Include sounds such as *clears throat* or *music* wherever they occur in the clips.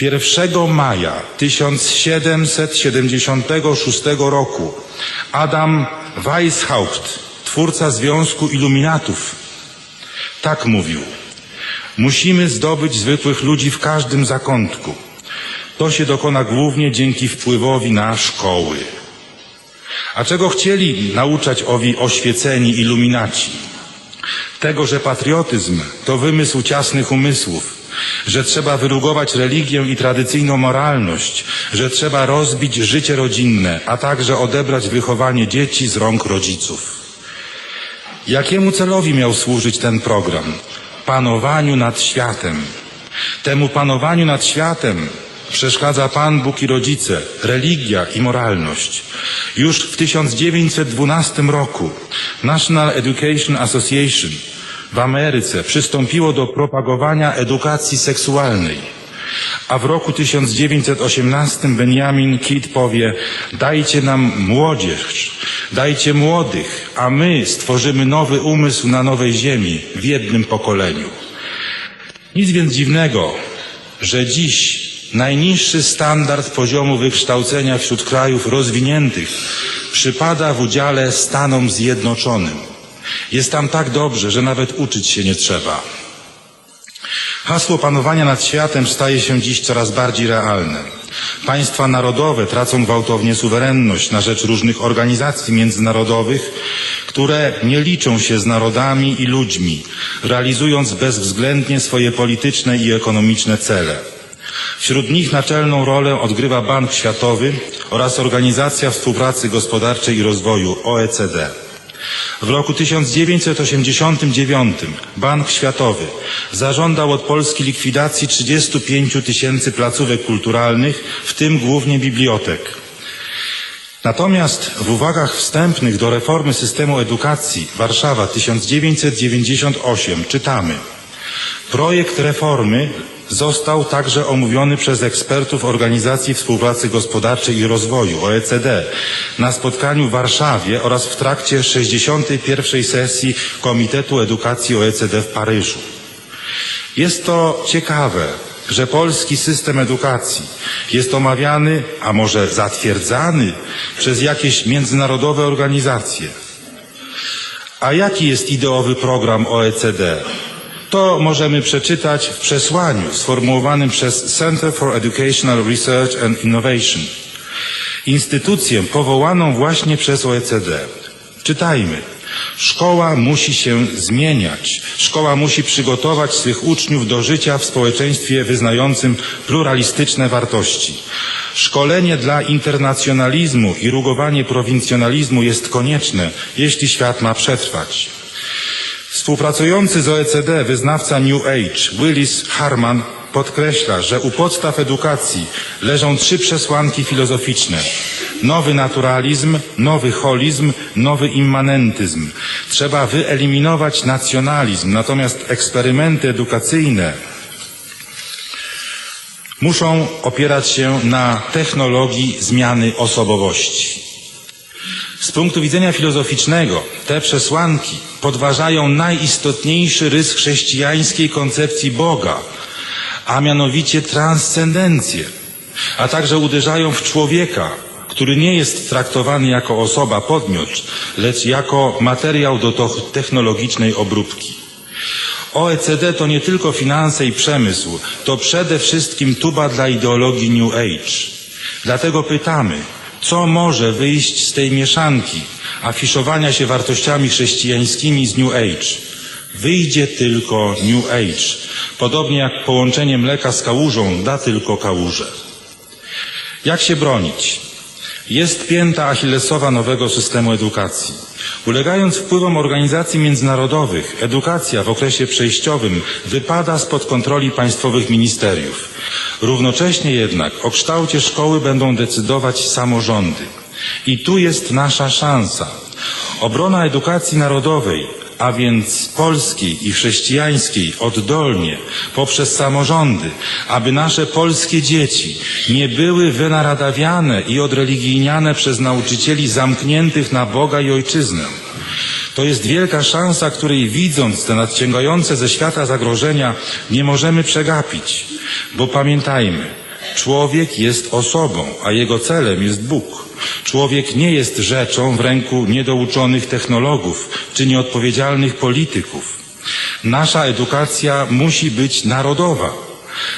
1 maja 1776 roku Adam Weishaupt, twórca Związku Iluminatów, tak mówił. Musimy zdobyć zwykłych ludzi w każdym zakątku. To się dokona głównie dzięki wpływowi na szkoły. A czego chcieli nauczać owi oświeceni iluminaci? Tego, że patriotyzm to wymysł ciasnych umysłów, że trzeba wyrugować religię i tradycyjną moralność, że trzeba rozbić życie rodzinne, a także odebrać wychowanie dzieci z rąk rodziców. Jakiemu celowi miał służyć ten program? Panowaniu nad światem. Temu panowaniu nad światem przeszkadza Pan Bóg i rodzice, religia i moralność. Już w 1912 roku National Education Association w Ameryce przystąpiło do propagowania edukacji seksualnej. A w roku 1918 Benjamin Kidd powie, dajcie nam młodzież, dajcie młodych, a my stworzymy nowy umysł na nowej ziemi w jednym pokoleniu. Nic więc dziwnego, że dziś najniższy standard poziomu wykształcenia wśród krajów rozwiniętych przypada w udziale Stanom Zjednoczonym. Jest tam tak dobrze, że nawet uczyć się nie trzeba. Hasło panowania nad światem staje się dziś coraz bardziej realne. Państwa narodowe tracą gwałtownie suwerenność na rzecz różnych organizacji międzynarodowych, które nie liczą się z narodami i ludźmi, realizując bezwzględnie swoje polityczne i ekonomiczne cele. Wśród nich naczelną rolę odgrywa Bank Światowy oraz Organizacja Współpracy Gospodarczej i Rozwoju OECD. W roku 1989 Bank Światowy zażądał od Polski likwidacji 35 tysięcy placówek kulturalnych, w tym głównie bibliotek. Natomiast w uwagach wstępnych do reformy systemu edukacji Warszawa 1998 czytamy Projekt reformy został także omówiony przez ekspertów Organizacji Współpracy Gospodarczej i Rozwoju OECD na spotkaniu w Warszawie oraz w trakcie 61. sesji Komitetu Edukacji OECD w Paryżu. Jest to ciekawe, że polski system edukacji jest omawiany, a może zatwierdzany przez jakieś międzynarodowe organizacje. A jaki jest ideowy program OECD? To możemy przeczytać w przesłaniu sformułowanym przez Center for Educational Research and Innovation, instytucję powołaną właśnie przez OECD. Czytajmy. Szkoła musi się zmieniać. Szkoła musi przygotować swych uczniów do życia w społeczeństwie wyznającym pluralistyczne wartości. Szkolenie dla internacjonalizmu i rugowanie prowincjonalizmu jest konieczne, jeśli świat ma przetrwać. Współpracujący z OECD wyznawca New Age Willis Harman podkreśla, że u podstaw edukacji leżą trzy przesłanki filozoficzne. Nowy naturalizm, nowy holizm, nowy immanentyzm. Trzeba wyeliminować nacjonalizm, natomiast eksperymenty edukacyjne muszą opierać się na technologii zmiany osobowości. Z punktu widzenia filozoficznego te przesłanki podważają najistotniejszy rys chrześcijańskiej koncepcji Boga, a mianowicie transcendencję, a także uderzają w człowieka, który nie jest traktowany jako osoba, podmiot, lecz jako materiał do technologicznej obróbki. OECD to nie tylko finanse i przemysł, to przede wszystkim tuba dla ideologii New Age. Dlatego pytamy, co może wyjść z tej mieszanki afiszowania się wartościami chrześcijańskimi z New Age? Wyjdzie tylko New Age, podobnie jak połączenie mleka z kałużą da tylko kałużę. Jak się bronić? Jest pięta achillesowa nowego systemu edukacji. Ulegając wpływom organizacji międzynarodowych, edukacja w okresie przejściowym wypada spod kontroli państwowych ministeriów. Równocześnie jednak o kształcie szkoły będą decydować samorządy. I tu jest nasza szansa. Obrona edukacji narodowej a więc polskiej i chrześcijańskiej oddolnie poprzez samorządy, aby nasze polskie dzieci nie były wynaradawiane i odreligijniane przez nauczycieli zamkniętych na Boga i Ojczyznę. To jest wielka szansa, której widząc te nadciągające ze świata zagrożenia nie możemy przegapić, bo pamiętajmy, Człowiek jest osobą, a jego celem jest Bóg. Człowiek nie jest rzeczą w ręku niedouczonych technologów czy nieodpowiedzialnych polityków. Nasza edukacja musi być narodowa.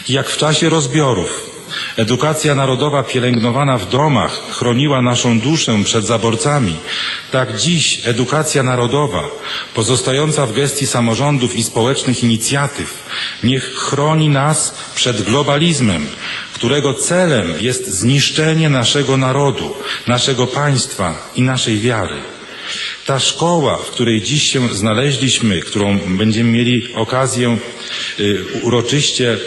Jak w czasie rozbiorów edukacja narodowa pielęgnowana w domach chroniła naszą duszę przed zaborcami, tak dziś edukacja narodowa, pozostająca w gestii samorządów i społecznych inicjatyw, niech chroni nas przed globalizmem, którego celem jest zniszczenie naszego narodu, naszego państwa i naszej wiary. Ta szkoła, w której dziś się znaleźliśmy, którą będziemy mieli okazję y, uroczyście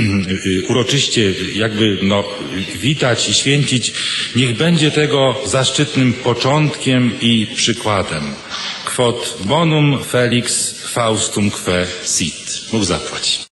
*clears throat* uroczyście jakby no, witać i święcić, niech będzie tego zaszczytnym początkiem i przykładem. Quod bonum felix faustum que sit. Bóg zapłać.